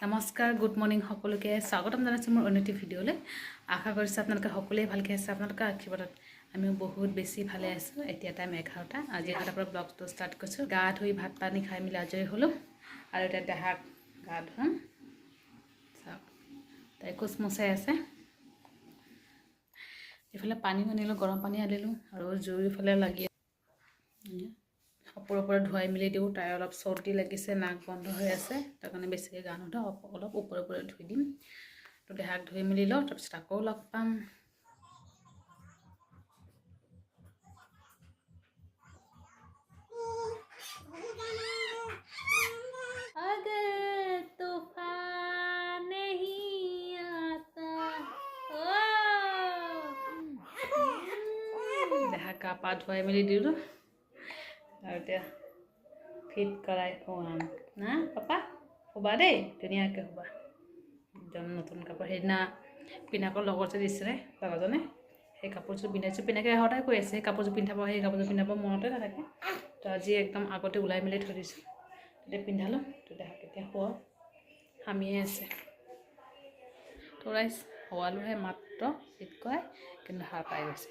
নমস্কাৰ good morning সকলোকে। স্বাগতম জনাইছোঁ মোৰ অন্যটি ভিডিঅ'লৈ। আশা কৰিছোঁ আপোনালোকে সকলোৱে ভালকৈ আছে। আপোনালোকৰ আশীৰ্বাদত আমিও বহুত বেছি ভালে আছোঁ। এতিয়া টাইম এঘাৰটা। আজি এঘাৰটাৰ পৰা ব্লগটো ষ্টাৰ্ট কৰিছোঁ। গা ধুই ভাত পানী খাই মেলি আজৰি হ'লোঁ। আৰু এতিয়া দেহাক গা ধুৱাম চাওক, তাই কোচমচাই আছে। এইফালে পানীও আনিলোঁ, গৰম পানী আনিলোঁ। আৰু জুইফালে লাগি কাপোৰৰ ওপৰত ধুৱাই মেলি দিওঁ তাই অলপ চৰ্দি লাগিছে নাক বন্ধ হৈ আছে তাৰ কাৰণে বেছিকৈ গা নুধা অলপ ওপৰে ওপৰে ধুই দিম। তো দেহাক ধুই মেলি লওঁ তাৰপিছত আকৌ লগ পাম। দেহা গা পা ধুৱাই মেলি দিলোঁ। আৰু এতিয়া ফিট কৰাই শুৱাম না পাপা শুবা দেই ধুনীয়াকৈ শুবা একদম নতুন কাপোৰ সেইদিনা পিনাকৰ লগত যে দিছিলে দাদাজনে সেই কাপোৰযোৰ পিন্ধাইছোঁ পিনাকে সদায় কৈ আছে সেই কাপোৰযোৰ পিন্ধাব সেই কাপোৰযোৰ পিন্ধাব মনতে নাথাকে তো আজি একদম আগতে ওলাই মেলি থৈ দিছোঁ তেতিয়া পিন্ধালোঁ তো দেহাক এতিয়া শুৱাওঁ হামিয়ে আছে তো ৰাইজ শুৱালোহে মাত্ৰ চিট কৰাই কিন্তু সাৰ পাই গৈছে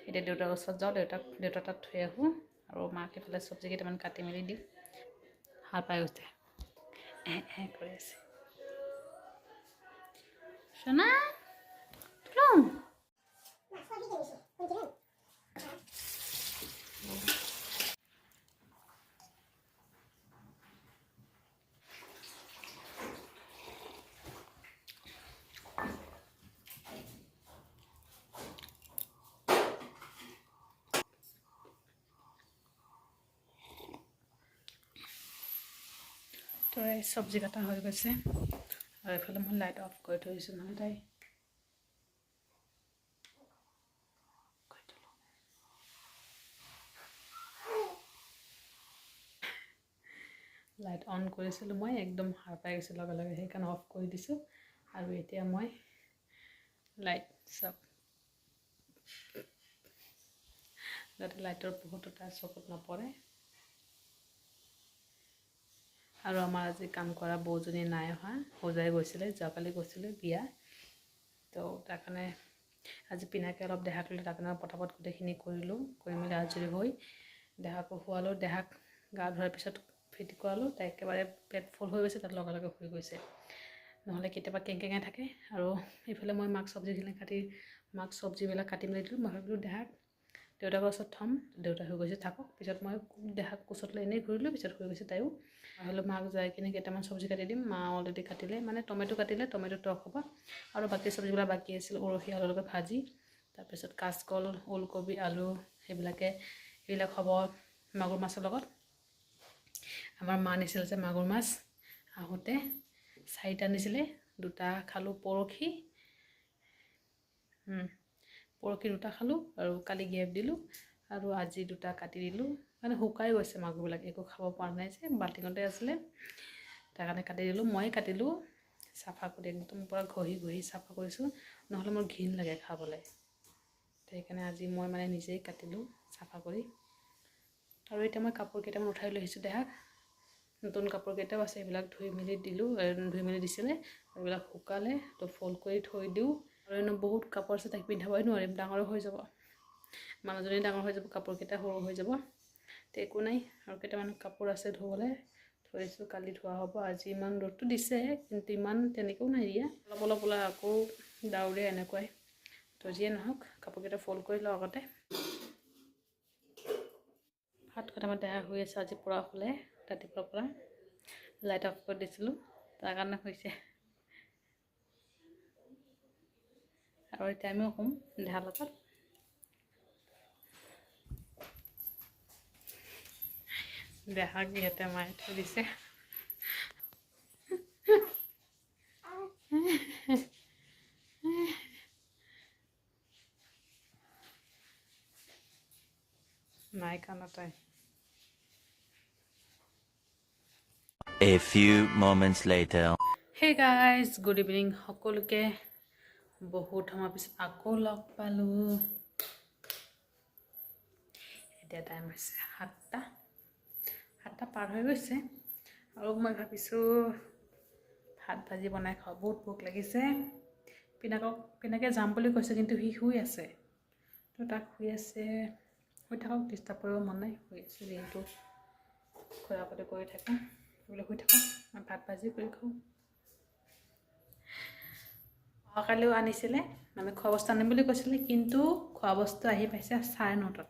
এতিয়া দেউতাৰ ওচৰত যাওঁ দেউতাক দেউতাৰ তাত থৈ আহোঁ আৰু মাক এইফালে চব্জি কেইটামান কাটি মেলি দিওঁ সাৰ পাই গৈছে কৰি আছে। সোনা তো এই চব্জি কটা হৈ গৈছে। আৰু এইফালে মই লাইট অফ কৰি থৈছোঁ নহয় তাই। লাইট অন কৰিছিলোঁ মই একদম সাৰ পাই গৈছোঁ লগে লগে সেইকাৰণে অফ কৰি দিছোঁ। আৰু এতিয়া মই লাইট চব যাতে লাইটৰ পোহৰটো তাৰ চকুত নপৰে। আৰু আমাৰ আজি কাম কৰা বৌজনী নাই অহা। সজাই গৈছিলে, যোৱাকালি গৈছিলে বিয়া। তো তাৰ কাৰণে আজি পিনাকে অলপ দেহাক লৈ তাৰ কাৰণে পটাপট গোটেইখিনি কৰিলোঁ, কৰি মেলি আজৰি হৈ দেহাকো শুৱালোঁ, দেহাক গা ধোৱাৰ পিছত ফিট কৰালোঁ, তাই একেবাৰে পেট ফুল হৈ গৈছে, তাত লগে লগে শুই গৈছে। নহ'লে কেতিয়াবা কেংকেঙাই থাকে আৰু এইফালে মই মাক চব্জিখিনি কাটি, মাক চব্জিবিলাক কাটি মেলি দিলোঁ, মই ভাবিলোঁ দেহাক দেউতাকৰ ওচৰত থ'ম দেউতা হৈ গৈছে থাকক। পিছত মই দেহাক কোচত লৈ এনেই ঘূৰিলোঁ পিছত শুই গৈছে তাইও। হ'লেও মাক যাই কিনে কেইটামান চব্জি কাটি দিম মা অলৰেডি কাটিলে মানে টমেটো কাটিলে টমেটো টক হ'ব। আৰু বাকী চব্জিবিলাক বাকী আছিল উৰহি আলুৰ লগত ভাজি। তাৰপিছত কাচকল ওলকবি আলু সেইবিলাকে সেইবিলাক হ'ব মাগুৰ মাছৰ লগত। আমাৰ মা নিছিল যে মাগুৰ মাছ আহোঁতে চাৰিটা নিছিলে দুটা খালোঁ পৰহি পৰহি দুটা খালোঁ আৰু কালি গেপ দিলোঁ আৰু আজি দুটা কাটি দিলোঁ। মানে শুকাই গৈছে মাগুৰবিলাক একো খাব পৰা নাই যে বাল্টিঙতে আছিলে। তাৰ কাৰণে কাটি দিলোঁ ময়ে কাটিলোঁ চাফা কৰি একদম পূৰা ঘঁহি ঘঁহি চাফা কৰিছোঁ নহ'লে মোৰ ঘিণ লাগে খাবলৈ। সেইকাৰণে আজি মই মানে নিজেই কাটিলোঁ চাফা কৰি। আৰু এতিয়া মই কাপোৰ কেইটামান উঠাই লৈ আহিছোঁ দেহাক নতুন কাপোৰ কেইটাও আছে এইবিলাক ধুই মেলি দিলোঁ ধুই মেলি দিছিলে এইবিলাক শুকালে তো ফল্ড কৰি থৈ দিওঁ। এনেও বহুত কাপোৰ আছে তাক পিন্ধাবই নোৱাৰিম ডাঙৰো হৈ যাব। মানুহজনী ডাঙৰ হৈ যাব কাপোৰকেইটা সৰু হৈ যাব। তো একো নাই আৰু কেইটামান কাপোৰ আছে ধুবলৈ থৈছোঁ কালি ধোৱা হ'ব আজি ইমান ৰ'দটো দিছে কিন্তু ইমান তেনেকৈও নাই দিয়া। অলপ অলপ ওলাই আকৌ ডাৱৰীয়া এনেকুৱাই। তো যিয়ে নহওক কাপোৰকেইটা ফল্ড কৰি লওঁ আগতে। ভাত কেইটামান দেহা হৈ আছে আজি পৰা শুলে ৰাতিপুৱাৰ পৰা। লাইট অফ কৰি দিছিলোঁ তাৰ কাৰণে হৈছে। আৰু এতিয়া আমিও শুম দেহাৰ লগত দেহাক ইয়াতে মাৰি থৈ দিছে নাই কানা তাই A few moments later. Hey guys good evening সকলোকে বহুত সময় পিছত আকৌ লগ পালোঁ। এতিয়া টাইম হৈছে সাতটা সাতটা পাৰ হৈ গৈছে। আৰু মই ভাবিছোঁ ভাত ভাজি বনাই খাওঁ বহুত ভোক লাগিছে। পিনাকক পিনাকে যাম বুলি কৈছে কিন্তু সি শুই আছে। তো তাক শুই আছে। শুই থাকক ডিষ্টাৰ্ব কৰিব মন নাই শুই আছে দিনটো। খোৱা পাতি কৰি থাকোঁ বোলে শুই থাকোঁ মই ভাত ভাজি কৰি খাওঁ। অহাকালিও আনিছিলে মানে খোৱা বস্তু আনিম বুলি কৈছিলে, কিন্তু খোৱা বস্তু আহি পাইছে চাৰে নটাত।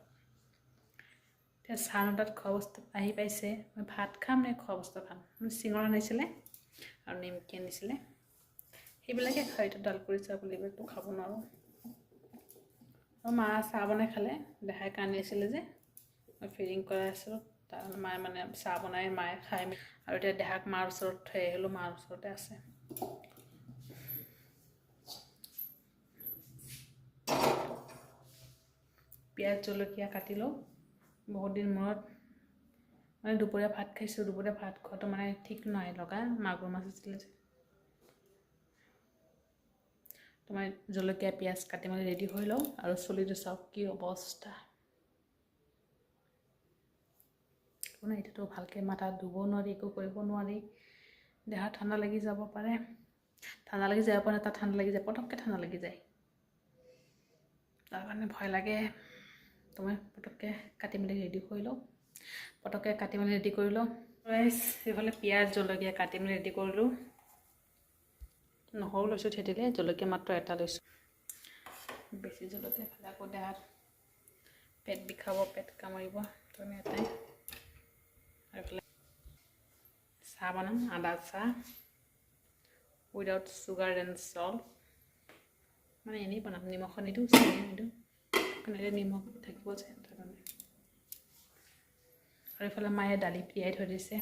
এতিয়া চাৰে নটাত খোৱা বস্তু আহি পাইছে, মই ভাত খাম নে খোৱা বস্তু খাম? মানে চিঙৰা আনিছিলে আৰু নিমকি আনিছিলে। সেইবিলাকে খাই এইটো ডালকুৰি চাহ বুলি এইবিলাকতো খাব নোৱাৰোঁ। আৰু মা চাহ বনাই খালে, দেহাই কান্দি আছিলে যে, মই ফিডিং কৰাই আছিলোঁ, তাৰ মায়ে মানে চাহ বনাই, মায়ে খাই আৰু এতিয়া দেহাক মাৰ ওচৰত থৈ আহিলোঁ, মাৰ ওচৰতে আছে। পিঁয়াজ জলকীয়া কাটি লওঁ। বহুত দিন মূৰত। মানে দুপৰীয়া ভাত খাইছোঁ দুপৰীয়া ভাত খোৱাটো মানে ঠিক নহয় লগা। মাগুৰ মাছ আছিলে যে। তোমাৰ জলকীয়া পিঁয়াজ কাটি মেলি ৰেডি হৈ লওঁ আৰু চুলিটো চাওক কি অৱস্থা। একো নাই এতিয়াতো ভালকৈ মাথা ধুব নোৱাৰি একো কৰিব নোৱাৰি। দেহা ঠাণ্ডা লাগি যাব পাৰে। ঠাণ্ডা লাগি যাব পাৰে তাত ঠাণ্ডা লাগি যায় পটককৈ ঠাণ্ডা লাগি যায়। তাৰ কাৰণে ভয় লাগে। তো মই পটককৈ কাটি মেলি ৰেডি কৰি লওঁ। পটককৈ কাটি মেলি ৰেডি কৰি লওঁ। এইফালে পিঁয়াজ, জলকীয়া কাটি মেলি ৰেডি কৰিলোঁ নহৰু লৈছোঁ থেতিলে জলকীয়া মাত্ৰ এটা লৈছোঁ। বেছি জলকীয়া খালে আকৌ দেহাত পেট বিষাব, পেট কামুৰিব, তাৰমানে এটাই। আৰু এইফালে চাহ বনাম, আদা চাহ। উইদাউট চুগাৰ এণ্ড চল্ট মানে এনেই বনাম নিমখ নিদিওঁ, চেনি নিদিওঁ। এতিয়া নিমখ থাকিব যে তাৰ কাৰণে আৰু এইফালে মায়ে দালি তিয়াই থৈ দিছে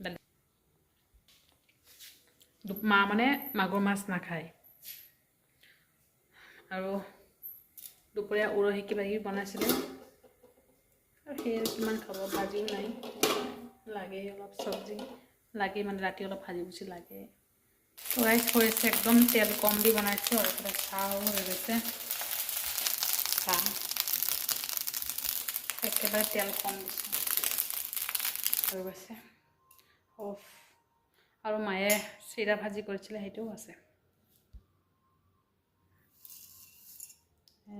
দালি মা মানে মাগুৰ মাছ নাখায় আৰু দুপৰীয়া উৰহি কিবা কিবি বনাইছিলে আৰু সেই কিমান খাব ভাজিও নাই লাগে অলপ চব্জি লাগে মানে ৰাতি অলপ ভাজি ভুজি লাগে ৰাইচ কৰিছে একদম তেল কম দি বনাইছোঁ আৰু এইফালে চাহো হৈ গৈছে চাহ একেবাৰে তেল কম দিছোঁ হৈ গৈছে অফ আৰু মায়ে চিৰা ভাজি কৰিছিলে সেইটোও আছে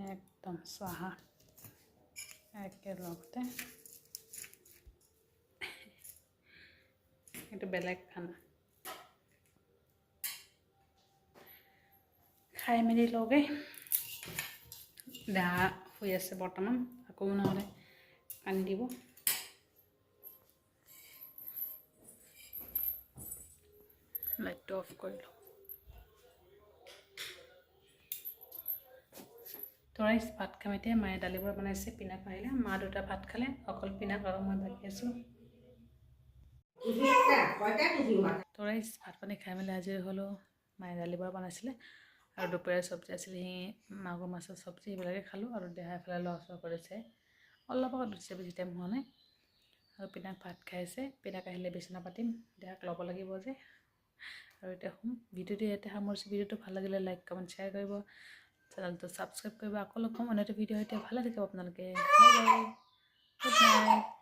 একদম চাহা একেলগতে এইটো বেলেগ খানা খাই মেলি লগে দেহা শুই আছে বৰ্তমান আকৌ নহ'লে পানী দিব। লাইটটো অফ কৰিলোঁ তৰাইছ ভাত খাম এতিয়া মায়ে দালিবোৰ বনাইছে, পিনাক মাৰিলে মা দুটা ভাত খালে, অকল পিনাক আৰু মই বাকী আছোঁ। তৰাইছ ভাত পানী খাই মেলি আজৰি হ'লোঁ মায়ে দালিবোৰ বনাইছিলে। আৰু দুপৰীয়া চব্জি আছিলে সেই মাগুৰ মাছৰ চব্জি সেইবিলাকে খালোঁ। আৰু দেহাই ফালে লৰা চৰ কৰিছে। অলপ আগত উঠিছে বেছি টাইম হোৱা নাই আৰু পিনাক ভাত খাইছে পিনাক আহিলে বিচনা পাতিম দেহাক ল'ব লাগিব যে। আৰু এতিয়া শুম ভিডিঅ'টো ইয়াতে সামৰিছোঁ ভিডিঅ'টো ভাল লাগিলে লাইক কমেণ্ট শ্বেয়াৰ কৰিব। চেনেলটো ছাবস্ক্ৰাইব কৰিব আকৌ লগ পাম অন্য এটা ভিডিঅ' এতিয়া ভালে থাকিব আপোনালোকে। Good night.